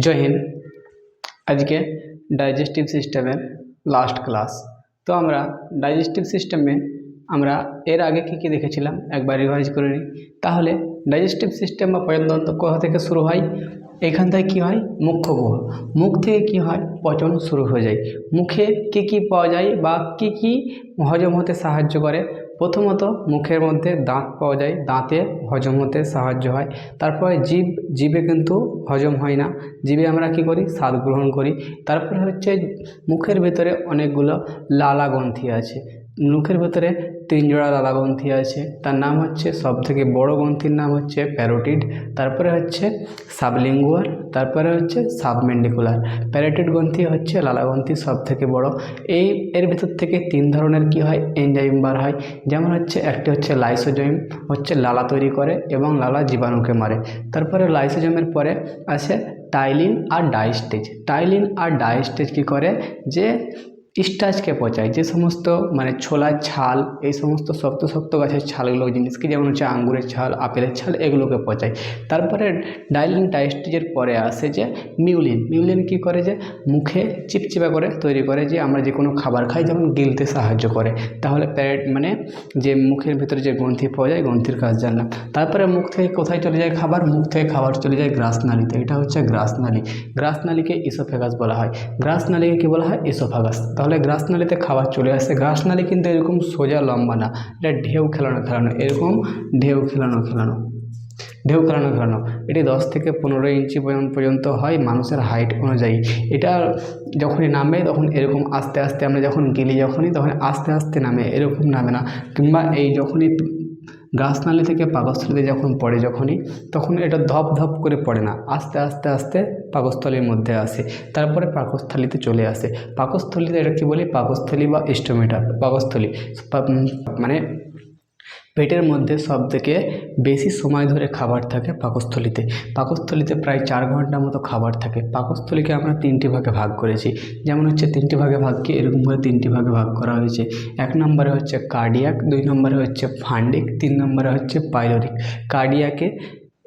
জয় হিন্দ। আজকে ডাইজেস্টিভ সিস্টেমের last class তো আমরা ডাইজেস্টিভ সিস্টেমে আমরা এর আগে কী কী দেখেছিলাম? একবার রিভাইজ করে নিই। তাহলে ডাইজেস্টিভ সিস্টেম বা পর্যন্ত কোথা থেকে শুরু হয়? এখান থেকে কী হয়? মুখ্য গুহ। মুখ থেকে কী হয়? পচন শুরু হয়ে যায়। মুখে কী কী পাওয়া যায় বা কী কী হজম হতে সাহায্য করে? প্রথমত মুখের মধ্যে দাঁত পাওয়া যায়। দাঁতে হজম হতে সাহায্য হয়। তারপরে জীব, জীবে কিন্তু হজম হয় না। জীবে আমরা কি করি? স্বাদ গ্রহণ করি। তারপরে হচ্ছে মুখের ভেতরে অনেকগুলো লালা গ্রন্থি আছে। মুখের ভেতরে তিন জোড়া লালা গ্রন্থি আছে। তার নাম হচ্ছে সব থেকে বড় গ্রন্থির নাম হচ্ছে প্যারোটিড, তারপরে হচ্ছে সাবলিঙ্গুয়ার তারপরে হচ্ছে সাবমেন্ডিকুলার। প্যারোটিড গ্রন্থি হচ্ছে লালা গ্রন্থি সব থেকে বড়। এই, এর ভেতর থেকে তিন ধরনের কি হয়? এনজাইম বার হয়। যেমন হচ্ছে, একটি হচ্ছে লাইসোজোম, হচ্ছে লালা তৈরি করে এবং লালা জীবাণুকে মারে। তারপরে লাইসোজোমের পরে আসে টাইলিন আর ডাইস্টেজ। টাইলিন আর ডাইস্টেজ কী করে? যে স্টাচকে পচায়, যে সমস্ত মানে ছোলার ছাল, এই সমস্ত শক্ত শক্ত গাছের ছালগুলো, জিনিসকে যেমন হচ্ছে আঙ্গুরের ছাল, আপেলের ছাল, এগুলোকে পচায়। তারপরে ডাইলিন ডাইস্টেজের পরে আসে যে মিউলিন। মিউলিন কি করে যে মুখে চিপচিপা করে, তৈরি করে যে আমরা যে কোনো খাবার খাই, যেমন গিলতে সাহায্য করে। তাহলে প্যারেট মানে যে মুখের ভিতরে যে গ্রন্থি পাওয়া যায়, গ্রন্থির কাজ জানলাম তারপরে মুখ থেকে কোথায় চলে যায় খাবার? মুখ থেকে খাবার চলে যায় গ্রাসনালীতে। এটা হচ্ছে গ্রাসনালী। গ্রাসনালীকে ইসোফেগাস বলা হয়। গ্রাসনালীকে কী বলা হয়? ইসোফাগাস তাহলে গ্রাসনালিতে খাবার চলে আসে। গ্রাসনালি কিন্তু এরকম সোজা লম্বা না। এটা ঢেউ খেলানো খেলানো। এরকম ঢেউ খেলানো খেলানো। ঢেউ খেলানো খেলানো। এটি দশ থেকে পনেরো ইঞ্চি পর্যন্ত পর্যন্ত হয় মানুষের হাইট অনুযায়ী। এটা যখনই নামে তখন এরকম আস্তে আস্তে আমরা যখন গেলি যখনই, তখন আস্তে আস্তে নামে। এরকম নামে না। কিংবা এই যখনই গাছনালি থেকে পাকস্থলীতে যখন পড়ে যখনই, তখন এটা ধপ ধপ করে পড়ে না, আস্তে আস্তে আস্তে পাকস্থলীর মধ্যে আসে, তারপরে পাকস্থলীতে চলে আসে। পাকস্থলীতে এটা কী বলি? পাকস্থলী বা স্টোমেটা পাকস্থলী। মানে পেটের মধ্যে সবথেকে বেশি সময় ধরে খাবার থাকে পাকস্থলীতে। পাকস্থলীতে প্রায় চার ঘণ্টা মতো খাবার থাকে। পাকস্থলীকে আমরা তিনটি ভাগে ভাগ করেছি। যেমন হচ্ছে তিনটি ভাগে ভাগকে এরকম করে তিনটি ভাগে ভাগ করা হয়েছে। এক নম্বরে হচ্ছে কার্ডিয়াক দুই নম্বরে হচ্ছে ফান্ডিক তিন নম্বরে হচ্ছে পাইলোরিক কার্ডিয়াকে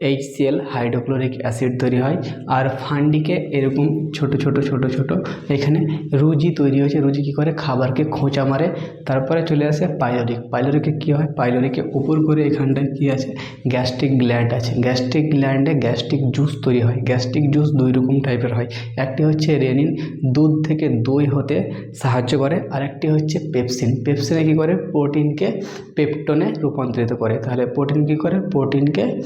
এইচসিএল হাইড্রোক্লোরিক অ্যাসিড তৈরি হয়। আর ফান্ডিকে এরকম ছোট ছোট ছোট ছোট এখানে রুজি তৈরি হয়েছে। রুজি কী করে? খাবারকে খোঁচা মারে। তারপরে চলে আসে পাইলোরিক। পাইলোরিকে কী হয়? পাইলোরিকে উপর করে এখানটায় কী আছে? গ্যাস্ট্রিক গ্ল্যান্ড আছে। গ্যাস্ট্রিক গ্ল্যান্ডে গ্যাস্ট্রিক জুস তৈরি হয়। গ্যাস্ট্রিক জুস দুই রকম টাইপের হয়। একটি হচ্ছে রেনিন, দুধ থেকে দই হতে সাহায্য করে। আর একটি হচ্ছে পেপসিন। পেপসিনে কী করে? প্রোটিনকে পেপটনে রূপান্তরিত করে। তাহলে প্রোটিন কী করে? প্রোটিনকে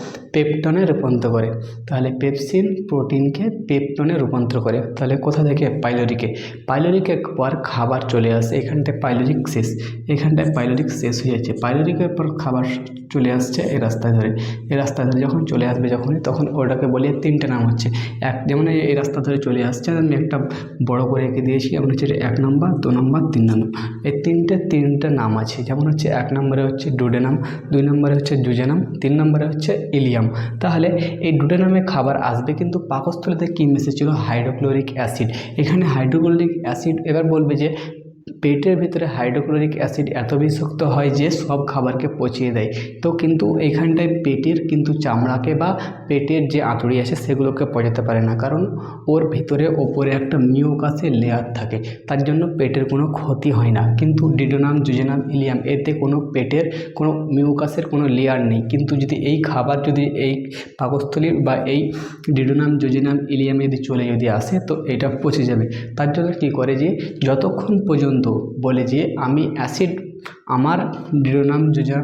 পেপটনে রূপান্তর করে। তাহলে পেপসিন প্রোটিনকে পেপটনে রূপান্তর করে। তাহলে কোথা থেকে? পাইলোরিকে। পাইলোরিকের পর খাবার চলে আসে। এখানটায় পাইলোরিক শেষ এখানটায় পাইলোরিক শেষ হয়ে যাচ্ছে। পাইলোরিকের পর খাবার চলে আসছে এই রাস্তায় ধরে। এই রাস্তা ধরে যখন চলে আসবে যখনই, তখন ওটাকে বলি তিনটে নাম হচ্ছে। এক যেমন এই এই রাস্তা ধরে চলে আসছে, আমি একটা বড় করে এঁকে দিয়েছি। যেমন হচ্ছে এক নম্বর, দু নম্বর, তিন নম্বর। এই তিনটে তিনটে নাম আছে। যেমন হচ্ছে এক নম্বরে হচ্ছে ডুডেনাম, দুই নম্বরে হচ্ছে জুজেনাম, তিন নম্বরে হচ্ছে ইলিয়াম। তাহলে এই ডুডেনামে খাবার আসবে কিন্তু পাকস্থলীতে কী মিশেছিল হাইড্রোক্লোরিক অ্যাসিড এখানে হাইড্রোক্লোরিক অ্যাসিড এবার বলবে যে পেটের ভিতরে হাইড্রোক্লোরিক অ্যাসিড এত বিষাক্ত হয় যে সব খাবারকে পচিয়ে দেয়। তো কিন্তু এইখানটায় পেটের কিন্তু চামড়াকে বা পেটের যে আঁতুড়ি আছে সেগুলোকে পচাতে পারে না। কারণ ওর ভিতরে ওপরে একটা মিউকাসের লেয়ার থাকে। তার জন্য পেটের কোনো ক্ষতি হয় না। কিন্তু ডিডোনাম, জুজেনাম, ইলিয়াম এতে কোনো পেটের কোনো মিউকাসের কোনো লেয়ার নেই। কিন্তু যদি এই খাবার যদি এই পাকস্থলীর বা এই ডিডোনাম, জুজেনাম, ইলিয়াম যদি চলে যদি আসে, তো এটা পচে যাবে। তার জন্য কী করে যে যতক্ষণ পর্যন্ত বলে যে আমি অ্যাসিড আমার ডিডোনাম জুজা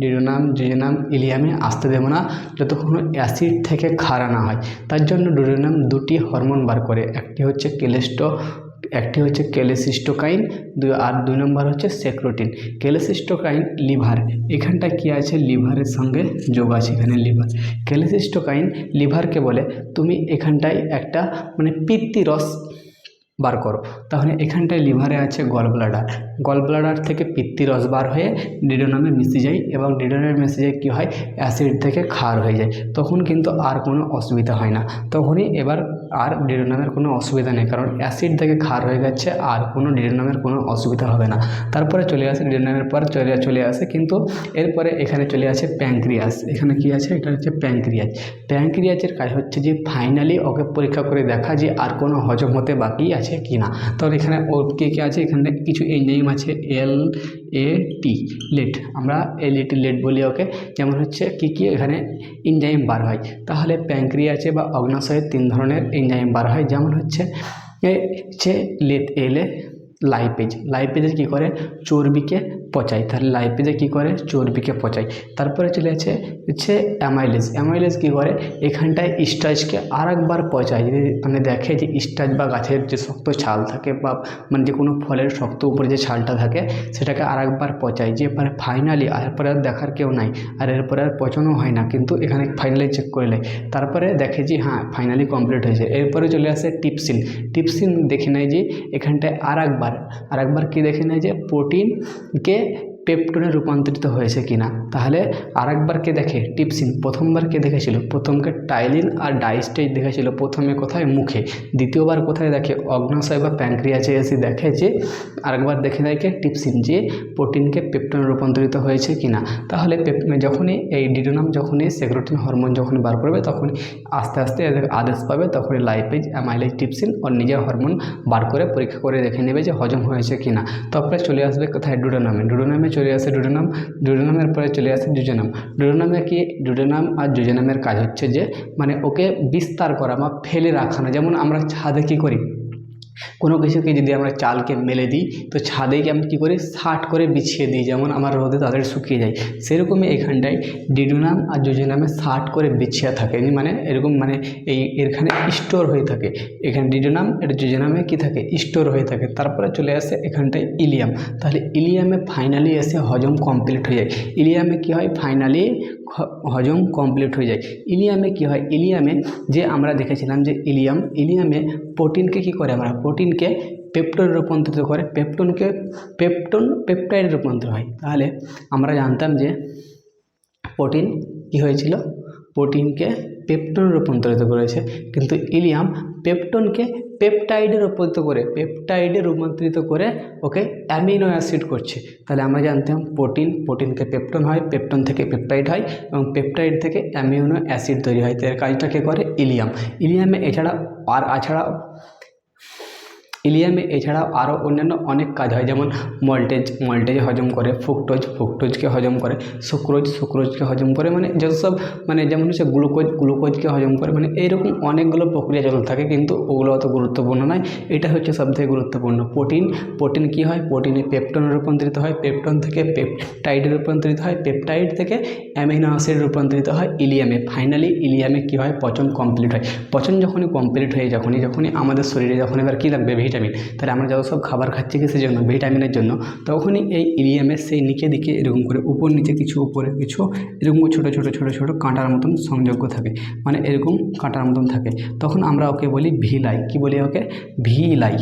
ডিডোনাম জুজেনাম ইলিয়ামে আসতে দেবো না যতক্ষণ অ্যাসিড থেকে খাড়া না হয়। তার জন্য ডিডোনাম দুটি হরমোন বার করে, একটি হচ্ছে কেলেস্টো, একটি হচ্ছে কেলেসিস্টোকাইন, দুই, আর দুই নম্বর হচ্ছে সেক্রোটিন। কেলেসিস্টোকাইন লিভার, এখানটা কি আছে? লিভারের সঙ্গে যোগ আছে এখানে লিভার। কেলেসিস্টোকাইন লিভারকে বলে, তুমি এখানটায় একটা মানে পিত্তি রস বার করো। তাহলে এখানটায় লিভারে আছে গল ব্লাডার গল ব্লাডার থেকে পিত্তিরস বার হয়ে ডিডোনামে মিশে যায় এবং ডিডোনামে মিশে যায় কী হয়? অ্যাসিড থেকে ক্ষার হয়ে যায়। তখন কিন্তু আর কোনো অসুবিধা হয় না। তখনই এবার আর ডিডোনামের কোনো অসুবিধা নেই, কারণ অ্যাসিড থেকে ক্ষার হয়ে গেছে আর কোনো ডিডোনামের কোনো অসুবিধা হবে না। তারপরে চলে আসে ডিডোনামের পর চলে চলে আসে কিন্তু এরপরে এখানে চলে আসে প্যাঙ্ক্রিয়াস। এখানে কি আছে? এটা হচ্ছে প্যাঙ্ক্রিয়াস। প্যাঙ্ক্রিয়াসের কাজ হচ্ছে যে ফাইনালি ওকে পরীক্ষা করে দেখা যে আর কোনো হজম হতে বাকি আছে কি না। তখন এখানে ওর কে কে আছে? এখানে কিছু এনজাইম আছে এল এ টি লেট আমরা এল এ টি লেট বলি ওকে। যেমন হচ্ছে কী কী এখানে এনজাইম বার হয়। তাহলে প্যাঙ্ক্রিয়াসে বা অগ্নাশয়ে তিন ধরনের এনজাইম বার হয়। যেমন হচ্ছে হচ্ছে লেট এলে লাইপেজ লাইপেজে কী করে? চর্বিকে পচায়। তাহলে লাইপেজে কী করে? চর্বিকে পচায়। তারপরে চলে আছে হচ্ছে অ্যামাইলেজ। অ্যামাইলেজ কী করে? এখানটায় স্টাচকে আর একবার পচায়। যদি মানে দেখে যে স্টাচ বা গাছের যে শক্ত ছাল থাকে বা মানে যে কোনো ফলের শক্ত উপরে যে ছালটা থাকে, সেটাকে আর একবার পচায়। যে মানে ফাইনালি এরপরে আর দেখার কেউ নাই। আর এরপরে আর পচনও হয় না। কিন্তু এখানে ফাইনালি চেক করে নেয়। তারপরে দেখে যে হ্যাঁ ফাইনালি কমপ্লিট হয়েছে। এরপরে চলে আসে টিপসিন। টিপসিন দেখে নেয় যে এখানটায় আর একবার আর একবার কী দেখে নেয় যে প্রোটিনকে পেপটনে রূপান্তরিত হয়েছে কিনা? তাহলে আরেকবার কে দেখে? টিপসিন। প্রথমবার কে দেখেছিল? প্রথমকে টাইলিন আর ডাইস্টেজ দেখেছিল। প্রথমে কোথায়? মুখে। দ্বিতীয়বার কোথায় দেখে? অগ্নাশয় বা প্যাঙ্ক্রিয়াসে এসে দেখে যে, আরেকবার দেখে দেখে টিপসিন যে, প্রোটিনকে পেপটনে রূপান্তরিত হয়েছে কিনা। তাহলে পেপ যখনই এই ডিডোনাম, যখনই সেক্রোটিন হরমোন যখন বার করবে তখন আস্তে আস্তে আদেশ পাবে, তখনই লাইপেজ, অ্যামাইলেজ, টিপসিন ওর নিজের হরমোন বার করে পরীক্ষা করে দেখে নেবে যে হজম হয়েছে কিনা। তারপরে চলে আসবে কোথায়? ডুডোনামে। ডুডোনামে চলে আসে ডুডোনাম ডুডোনামের পরে চলে আসে জুজেনাম ডুডোনামে কি? ডুডোনাম আর জুজেনামের কাজ হচ্ছে যে মানে ওকে বিস্তার করা বা ফেলে রাখা না যেমন আমরা ছাদে কী করি? কোনো কিছুকে যদি আমরা চালকে মেলে দিই, তো ছাদে কি আমরা কী করি? শার্ট করে বিছিয়ে দিই, যেমন আমার রোদে তাদের শুকিয়ে যায়। সেরকমই এখানটায় ডিডোনাম আর জুজেনামে শার্ট করে বিছিয়ে থাকে। মানে এরকম মানে এই এখানে স্টোর হয়ে থাকে। এখানে ডিডোনাম এটা জুজেনামে কী থাকে? স্টোর হয়ে থাকে। তারপরে চলে আসে এখানটায় ইলিয়াম। তাহলে ইলিয়ামে ফাইনালি এসে হজম কমপ্লিট হয়ে যায়। ইলিয়ামে কী হয়? ফাইনালি হজম কমপ্লিট হয়ে যায়। ইলিয়ামে কী হয়? ইলিয়ামে যে আমরা দেখেছিলাম যে ইলিয়াম, ইলিয়ামে প্রোটিনকে কী করে আমরা? প্রোটিনকে পেপটনে রূপান্তরিত করে, পেপটনকে, পেপটন পেপটাইডে রূপান্তর হয়। তাহলে আমরা জানতাম যে প্রোটিন কী হয়েছিল? প্রোটিনকে পেপটনে রূপান্তরিত করেছে। কিন্তু ইলিয়াম পেপটনকে পেপটাইডে রূপান্তরিত করে পেপটাইডে রূপান্তরিত করে ওকে অ্যামিনো অ্যাসিড করছে। তাহলে আমরা জানতাম প্রোটিন প্রোটিনকে পেপটন হয় পেপটন থেকে পেপটাইড হয় এবং পেপটাইড থেকে অ্যামিনো অ্যাসিড তৈরি হয়। তার কাজটাকে করে? ইলিয়াম। ইলিয়ামে এছাড়া আর এছাড়া ইলিয়ামে এছাড়াও আরও অন্যান্য অনেক কাজ হয়, যেমন মল্টেজ মল্টেজ হজম করে, ফ্রুক্টোজ, ফ্রুক্টোজকে হজম করে, সুক্রোজ, সুক্রোজকে হজম করে মানে যত সব মানে যেমন হচ্ছে গ্লুকোজ, গ্লুকোজকে হজম করে মানে এইরকম অনেকগুলো প্রক্রিয়া চলতে থাকে, কিন্তু ওগুলো অত গুরুত্বপূর্ণ নয়। এটা হচ্ছে সবথেকে গুরুত্বপূর্ণ। প্রোটিন প্রোটিন কী হয়? প্রোটিনে পেপটনে রূপান্তরিত হয়, পেপটন থেকে পেপটাইডে রূপান্তরিত হয়, পেপটাইড থেকে অ্যামিনো অ্যাসিড রূপান্তরিত হয় ইলিয়ামে। ফাইনালি ইলিয়ামে কী হয়? পচন কমপ্লিট হয়। পচন যখনই কমপ্লিট হয়ে, যখনই যখনই আমাদের শরীরে যখন এবার কী লাগবে? ভিটামিন তাহলে আমরা যত সব খাবার খাচ্ছি কিসের জন্য ভিটামিনের জন্য। তখনই এই ইলিয়ামের সেই নিচে দিকে এরকম করে উপর নিচে কিছু উপরে কিছু এরকম ছোটো ছোটো ছোটো ছোটো কাঁটার মতন সংযোগ্য থাকে। মানে এরকম কাঁটার মতন থাকে। তখন আমরা ওকে বলি ভিলাই। কি বলি okay? Villi.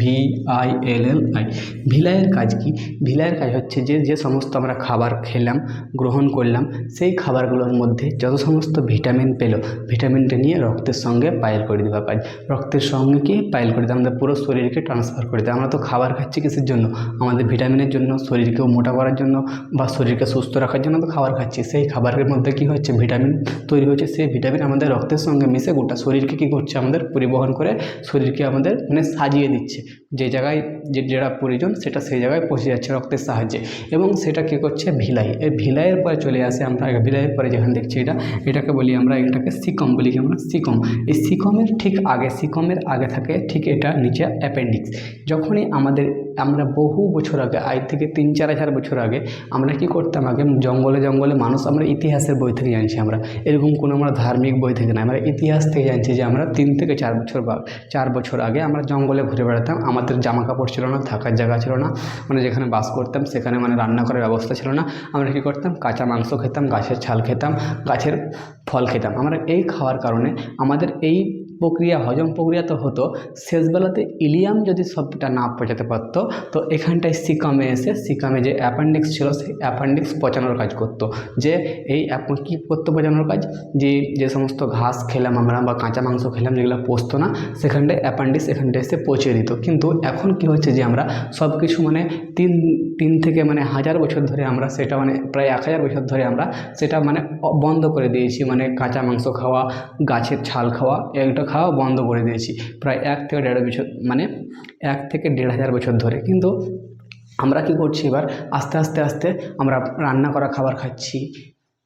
V I L L I ভিলাইয়ের কাজ কি? ভিলাইয়ের কাজ হচ্ছে যে যে সমস্ত আমরা খাবার খেলাম, গ্রহণ করলাম, সেই খাবারগুলোর মধ্যে যত সমস্ত ভিটামিন পেল, ভিটামিনটা নিয়ে রক্তের সঙ্গে পাইল করে দেওয়া কাজ রক্তের সঙ্গে কি পাইল করে দেয় আমাদের পুরো শরীরকে ট্রান্সফার করে দেয় আমরা তো খাবার খাচ্ছি কিসের জন্য? আমাদের ভিটামিনের জন্য, শরীরকেও মোটা করার জন্য বা শরীরকে সুস্থ রাখার জন্য তো খাবার খাচ্ছি। সেই খাবারের মধ্যে কি হচ্ছে? ভিটামিন তৈরি হচ্ছে। সেই ভিটামিন আমাদের রক্তের সঙ্গে মিশে গোটা শরীরকে কী করছে? আমাদের পরিবহন করে শরীরকে আমাদের মানে সাজিয়ে দিচ্ছে। métier. যে জায়গায় যে যেটা প্রয়োজন সেটা সেই জায়গায় পৌঁছে যাচ্ছে রক্তের সাহায্যে। এবং সেটা কী করছে? ভিলাই। এই ভিলাইয়ের পরে চলে আসে আমরা, ভিলাইয়ের পরে যেখানে দেখছি এটা, এটাকে বলি আমরা এটাকে সিকম বলি কি আমরা? সিকম। এই সিকমের ঠিক আগে, সিকমের আগে থাকে ঠিক এটা নিচে অ্যাপেন্ডিক্স। যখনই আমাদের, আমরা বহু বছর আগে, আজ থেকে তিন, চার হাজার বছর আগে, আমরা কি করতাম আগে? জঙ্গলে জঙ্গলে মানুষ আমরা ইতিহাসের বই থেকে জানছি আমরা। এরকম কোনো আমরা ধার্মিক বই থেকে না। আমরা ইতিহাস থেকে জানছি যে আমরা তিন থেকে চার বছর বা, চার বছর আগে আমরা জঙ্গলে ঘুরে বেড়াতাম। আমাদের জামা কাপড় ছিল না, থাকার জায়গা ছিল না। মানে যেখানে বাস করতাম, সেখানে মানে রান্না করার ব্যবস্থা ছিল না। আমরা কী করতাম, কাঁচা মাংস খেতাম, গাছের ছাল খেতাম, গাছের ফল খেতাম। আমরা এই খাওয়ার কারণে আমাদের এই প্রক্রিয়া, হজম প্রক্রিয়া তো হতো, শেষবেলাতে ইলিয়াম যদি সবটা না পচাতে পারতো, তো এখানটায় সিকামে এসে, সিকামে যে অ্যাপেন্ডিক্স ছিল, সেই অ্যাপেন্ডিক্স পচানোর কাজ করতো। যে এই অ্যাপ- কী করতো পচানোর কাজ? যে যে সমস্ত ঘাস খেলাম আমরা বা কাঁচা মাংস খেলাম, যেগুলো পচতো না, সেখানটায় অ্যাপেন্ডিক্স এখানটায় এসে পচিয়ে দিত। কিন্তু এখন কি হচ্ছে যে আমরা সব কিছু মানে তিন তিন থেকে মানে হাজার বছর ধরে আমরা সেটা মানে প্রায় এক হাজার বছর ধরে আমরা সেটা মানে বন্ধ করে দিয়েছি। মানে কাঁচা মাংস খাওয়া, গাছের ছাল খাওয়া এটা খাওয়া বন্ধ করে দিয়েছি। প্রায় এক থেকে দেড় বছর মানে এক থেকে দেড় হাজার বছর ধরে। কিন্তু আমরা কি করছি এবার? আস্তে আস্তে আস্তে আমরা রান্না করা খাবার খাচ্ছি।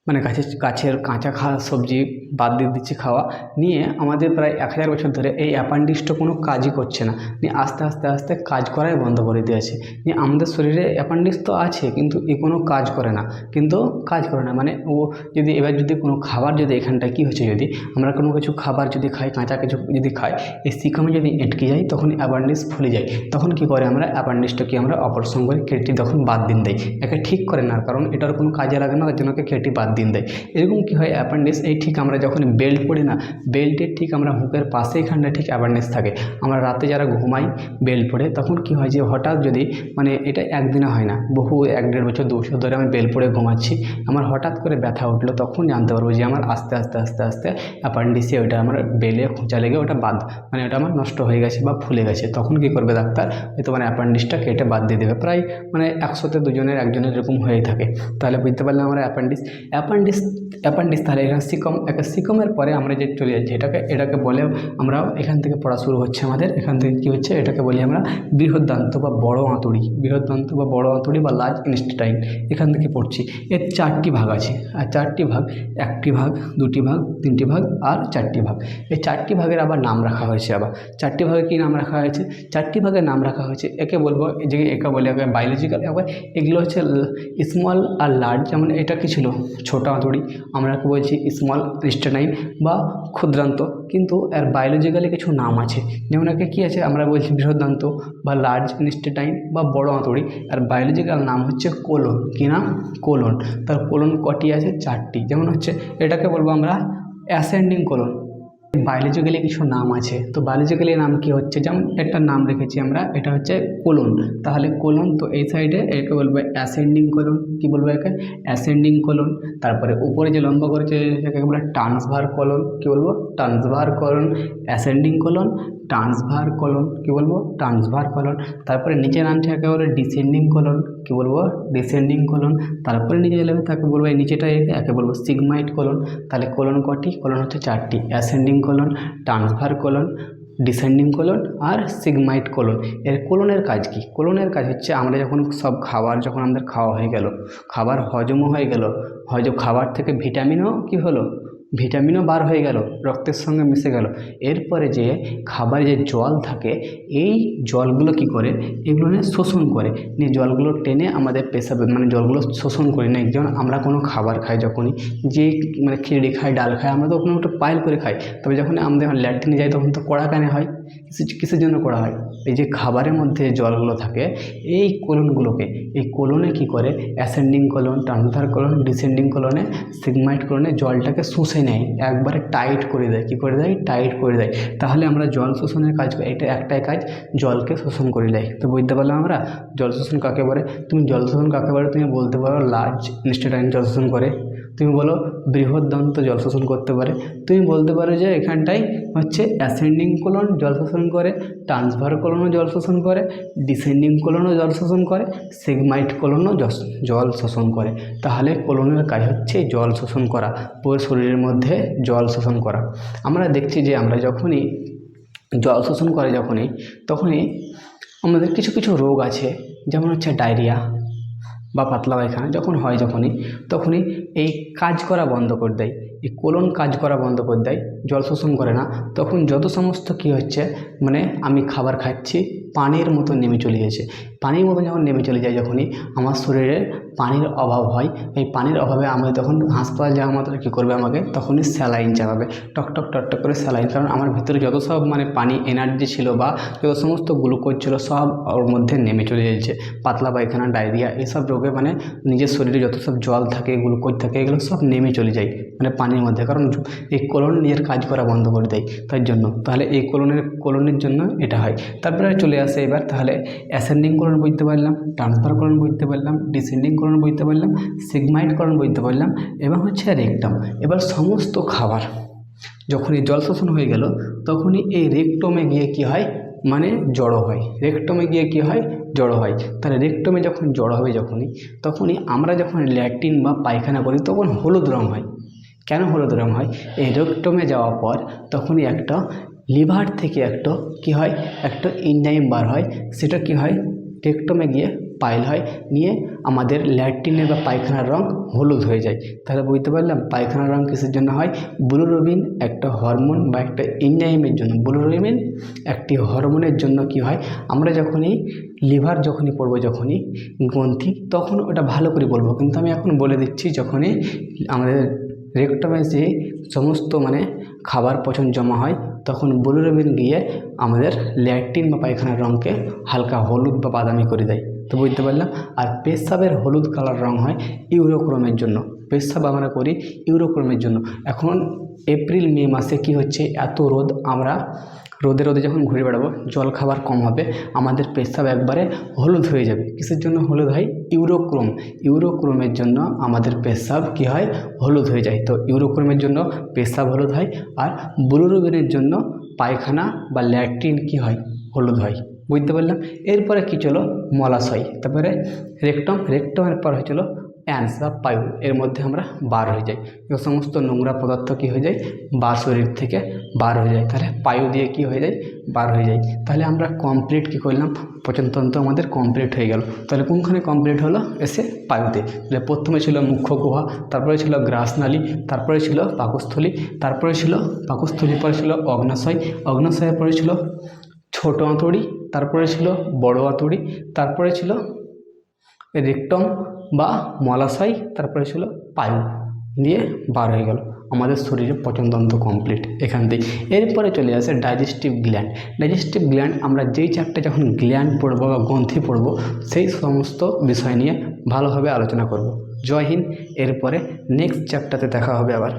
মানে গাছের গাছের কাঁচা খাওয়া সবজি বাদ দিয়ে দিচ্ছে খাওয়া, নিয়ে আমাদের প্রায় এক হাজার বছর ধরে এই অ্যাপেন্ডিক্সটা কোনো কাজই করছে না। নিয়ে আস্তে আস্তে আস্তে কাজ করাই বন্ধ করে দিয়েছে নিয়ে আমাদের শরীরে অ্যাপেন্ডিক্স তো আছে, কিন্তু এ কোনো কাজ করে না। কিন্তু কাজ করে না মানে ও যদি, এবার যদি কোনো খাবার যদি এখানটায় কী হচ্ছে যদি, আমরা কোনো কিছু খাবার যদি খাই, কাঁচা কিছু যদি খাই এই শিকামে যদি এঁটকে যাই তখন অ্যাপেন্ডিক্স ফুলে যায়। তখন কি করে আমরা অ্যাপেন্ডিক্সটাকে আমরা অপারেশন করে কেটে তখন বাদ দিন দেয়। একে ঠিক করে না, কারণ এটার কোনো কাজে লাগে না, তার জন্য কেটে বাদ দিন দেয়। এরকম কি হয়? অ্যাপেন্ডিক্স এই ঠিক আমরা যখন বেল্ট পরি না বেল্টের ঠিক আমরা হুকের পাশে এখানটা ঠিক অ্যাপেন্ডিক্স থাকে। আমরা রাতে যারা ঘুমাই বেল্ট পরে, তখন কি হয় যে হঠাৎ যদি মানে এটা একদিনে হয় না, বহু এক দেড় বছর, দু বছর ধরে আমি বেল পরে ঘুমাচ্ছি, আমার হঠাৎ করে ব্যথা উঠল, তখন জানতে পারব যে আমার আস্তে আস্তে আস্তে আস্তে অ্যাপেন্ডিক্সে ওটা আমার বেলে খোঁচা লেগে ওটা বাদ মানে ওটা আমার নষ্ট হয়ে গেছে বা ফুলে গেছে। তখন কি করবে ডাক্তার? হয়তো মানে অ্যাপেন্ডিক্সটা কেটে বাদ দিয়ে দেবে। প্রায় মানে একশোতে দুজনের, একজনের এরকম হয়ে থাকে। তাহলে বুঝতে পারলাম আমার অ্যাপেন্ডিক্স অ্যাপেন্ডিক্স অ্যাপেন্ডিক্স তাহলে এখানে সিকম সিকমের পরে আমরা যে চলে যাচ্ছি, এটাকে এটাকে বলে আমরা এখান থেকে পড়া শুরু হচ্ছে আমাদের। এখান থেকে কী হচ্ছে? এটাকে বলি আমরা বৃহদান্ত বা বড় আঁতুড়ি। বৃহদান্ত বা বড় আঁতুড়ি বা লার্জ ইনস্টিটাইন এখান থেকে পড়ছি। এর চারটি ভাগ আছে। আর চারটি ভাগ, একটি ভাগ, দুটি ভাগ, তিনটি ভাগ আর চারটি ভাগ। এই চারটি ভাগের আবার নাম রাখা হয়েছে আবার। চারটি ভাগে কী নাম রাখা হয়েছে? চারটি ভাগের নাম রাখা হয়েছে, একে বলব যে একে বলে বায়োলজিক্যাল এবার এগুলো হচ্ছে স্মল আর লার্জ যেমন এটা কি ছিল? ছোট আঁতুড়ি আমরা বলছি স্মল ইনস্টেনাইন বা ক্ষুদ্রান্ত। কিন্তু এর বায়োলজিক্যালি কিছু নাম আছে। যেমন একে কী আছে? আমরা বলছি বৃহদান্ত বা লার্জ ইনস্টেটাইন বা বড় আঁতুড়ি আর বায়োলজিক্যাল নাম হচ্ছে কোলন কি নাম? কোলন তার কোলন কটি আছে? চারটি। যেমন হচ্ছে, এটাকে বলব আমরা অ্যাসেন্ডিং কোলন বায়োলজিক্যালি কিছু নাম আছে। তো বায়োলজিক্যালি নাম কি হচ্ছে? যেমন একটা নাম রেখেছি আমরা, এটা হচ্ছে কোলন। তাহলে কোলন তো এই সাইডে একে বলব অ্যাসেন্ডিং কোলন কি বলব একে? অ্যাসেন্ডিং কোলন তারপরে উপরে যে লম্বা করেছে সেটাকে বলে ট্রান্সভার কোলন কি বলব? Transverse colon ascending colon transverse colon কি বলব? ট্রান্সভার কলন তারপরে নিচে নামছে একে বলে ডিসেন্ডিং কোলন কি বলব? ডিসেন্ডিং কোলন তারপরে নিচে গেলে তাকে বলব, এই নিচেটা একে বলব সিগমাইট কোলন তাহলে কোলন কটি? কোলন হচ্ছে চারটি ascending colon transverse colon descending colon আর সিগমাইট কোলন এর কোলনের কাজ কি? কোলনের কাজ হচ্ছে আমরা যখন সব খাবার যখন আমাদের খাওয়া হয়ে গেল, খাবার হজমও হয়ে গেল হজম খাবার থেকে ভিটামিনও কি হলো? ভিটামিনও বার হয়ে গেল, রক্তের সঙ্গে মিশে গেল। এরপরে যে খাবারে যে জল থাকে, এই জলগুলো কি করে? এগুলো নিয়ে শোষণ করে। নিয়ে জলগুলো টেনে আমাদের পেশাবে মানে জলগুলো শোষণ করে নেয় যেমন আমরা কোনো খাবার খাই যখনই, যে মানে খিচড়ি খাই ডাল খাই আমরা তো ওখানে ওটা পাইল করে খাই। তবে যখন আমাদের ল্যাট্রিনে যাই, তখন তো কড়া কানে হয়। কিসের জন্য করা হয়? এই যে খাবারের মধ্যে জলগুলো থাকে, এই কোলনগুলোকে, এই কোলনে কি করে? Ascending colon transfer colon descending কোলনে sigmoid কোলনে জলটাকে শুষে নেয়। একবারে টাইট করে দেয়। কী করে দেয়? টাইট করে দেয়। তাহলে আমরা জল শোষণের কাজ এটা একটাই কাজ, জলকে শোষণ করে দেয় তো বুঝতে পারলাম আমরা? জল শোষণ কাকে বলে? তুমি জল শোষণ কাকে বলে? তুমি বলতে পারো লার্জ ইনস্টেটাইন জল শোষণ করে। তুমি বলো বৃহৎ দন্ত জল শোষণ করতে পারে। তুমি বলতে পারো যে এখানটায় হচ্ছে অ্যাসেন্ডিং কোলন জল শোষণ করে ট্রান্সভার কোলনও জল শোষণ করে ডিসেন্ডিং কোলনও জল শোষণ করে সেগমাইট কোলনও জল শোষণ করে। তাহলে কোলনের কাজ হচ্ছে জল শোষণ করা, পুরো শরীরের মধ্যে জল শোষণ করা। আমরা দেখছি যে আমরা যখনই জল শোষণ করে যখনই, তখনই আমাদের কিছু কিছু রোগ আছে, যেমন হচ্ছে ডায়রিয়া বা পাতলা পায়খানা যখন হয় যখনই, তখনই এই কাজ করা বন্ধ করে দেয়। এই কোলন কাজ করা বন্ধ করে দেয়, জল শোষণ করে না। তখন যত সমস্ত কী হচ্ছে মানে আমি খাবার খাচ্ছি, পানির মতো নেমে চলে গেছে। পানির মতো যখন নেমে চলে যায় যখনই আমার শরীরে পানির অভাব হয়, এই পানির অভাবে আমি তখন হাসপাতাল যাওয়া মাত্র কী করবে আমাকে? তখনই স্যালাইন চালাবে। টক টক টক টক করে স্যালাইন, কারণ আমার ভিতরে যত সব মানে পানি এনার্জি ছিল বা যত সমস্ত গ্লুকোজ ছিল সব ওর মধ্যে নেমে চলে যাচ্ছে। পাতলা পায়খানা ডায়রিয়া এইসব রোগে মানে নিজের শরীরে যত সব জল থাকে গ্লুকোজ থাকে, এগুলো সব নেমে চলে যায় মানে পানির মধ্যে। কারণ এই কোলন নিজের কাজ করা বন্ধ করে দেয় তার জন্য। তাহলে এই কোলনের কোলনের জন্য এটা হয়। তারপরে চলে আসে এবার, তাহলে অ্যাসেন্ডিং কোলন বুঝতে পারলাম, ট্রান্সফার কোলন বুঝতে পারলাম ডিসেন্ডিং কোলন বুঝতে পারলাম সিগমাইড কোলন বুঝতে পারলাম, এবং হচ্ছে রেকটাম এবার সমস্ত খাবার, যখনই জল শোষণ হয়ে গেল, তখনই এই রেকটমে গিয়ে কি হয়? মানে জড়ো হয়। রেকটমে গিয়ে কি হয়? জড়ো হয়। তাহলে রেকটমে যখন জড়ো হবে যখনই, তখনই আমরা যখন ল্যাট্রিন বা পায়খানা করি, তখন হলুদ রং হয়। কেন হলুদ রং হয়? এই রেকটমে যাওয়ার পর, তখনই একটা লিভার থেকে একটা কি হয়? একটা ইনজাইম বার হয়। সেটা কি হয়? রেকটমে গিয়ে পাইল হয়, নিয়ে আমাদের ল্যাট্রিনের বা পায়খানার রং হলুদ হয়ে যায়। তাহলে বুঝতে পারলাম পায়খানার রং কিসের জন্য হয়? ব্লুরোবিন একটা হরমোন বা একটা এনজাইমের জন্য। ব্লুরোবিন একটি হরমোনের জন্য কি হয়? আমরা যখনই লিভার যখনই পড়ব, যখনই গ্রন্থি তখন ওটা ভালো করে বলব। কিন্তু আমি এখন বলে দিচ্ছি, যখনই আমাদের রেকটমে যে সমস্ত মানে খাবার পচন জমা হয়, তখন ব্লুরোবিন গিয়ে আমাদের ল্যাট্রিন বা পায়খানার রঙকে হালকা হলুদ বা বাদামি করে দেয়। তো বুঝতে পারলাম? আর পেশাবের হলুদ কালার রং হয় ইউরোক্রোমের জন্য। পেশাব আমরা করি ইউরোক্রোমের জন্য। এখন এপ্রিল মে মাসে কি হচ্ছে? এত রোদ, আমরা রোদে রোদে যখন ঘুরে বেড়াবো, জল খাবার কম হবে, আমাদের পেশাব একবারে হলুদ হয়ে যাবে। কিসের জন্য হলুদ হয়? ইউরোক্রোম। ইউরোক্রোমের জন্য আমাদের পেশাব কি হয়? হলুদ হয়ে যায়। তো ইউরোক্রোমের জন্য পেশাব হলুদ হয়, আর ব্লুরোবিনের জন্য পায়খানা বা ল্যাট্রিন কি হয়? হলুদ হয়। বুঝতে পারলাম? এরপরে কী চলো? মলাশয়। তারপরে রেকটম। রেকটমের পর হয়েছিল অ্যান্স বা পায়ু এর মধ্যে আমরা বার হয়ে যাই। সমস্ত নোংরা পদার্থ কী হয়ে যায়? বা শরীর থেকে বার হয়ে যায়। তাহলে পায়ু দিয়ে কি হয়ে যায়? বার হয়ে যায়। তাহলে আমরা কমপ্লিট কী করলাম? পচনতন্ত্র আমাদের কমপ্লিট হয়ে গেল। তাহলে কোনখানে কমপ্লিট হলো? এসে পায়ুতে তাহলে প্রথমে ছিল মুখ্য গুহা, তারপরে ছিল গ্রাসনালী তারপরে ছিল পাকস্থলী, তারপরে ছিল পাকস্থলীর পরে ছিল অগ্নাশয়, অগ্নাশয়ের পরে ছিল ছোট আঁতড়ি, তারপরে ছিল বড় আঁতড়ি, তারপরে ছিল রেকটম বা মলাশয়, তারপরে ছিল পায়ু, দিয়ে বার হয়ে গেল। আমাদের শরীরে পচনতন্ত্র কমপ্লিট এখান থেকে এরপরে চলে আসে ডাইজেস্টিভ গ্ল্যান্ড ডাইজেস্টিভ গ্ল্যান্ড আমরা যেই চারটে যখন গ্ল্যান্ড পড়ব বা গ্রন্থি পড়ব, সেই সমস্ত বিষয় নিয়ে ভালোভাবে আলোচনা করব। জয় হিন্দ। এরপরে নেক্সট চ্যাপ্টারে দেখা হবে আবার।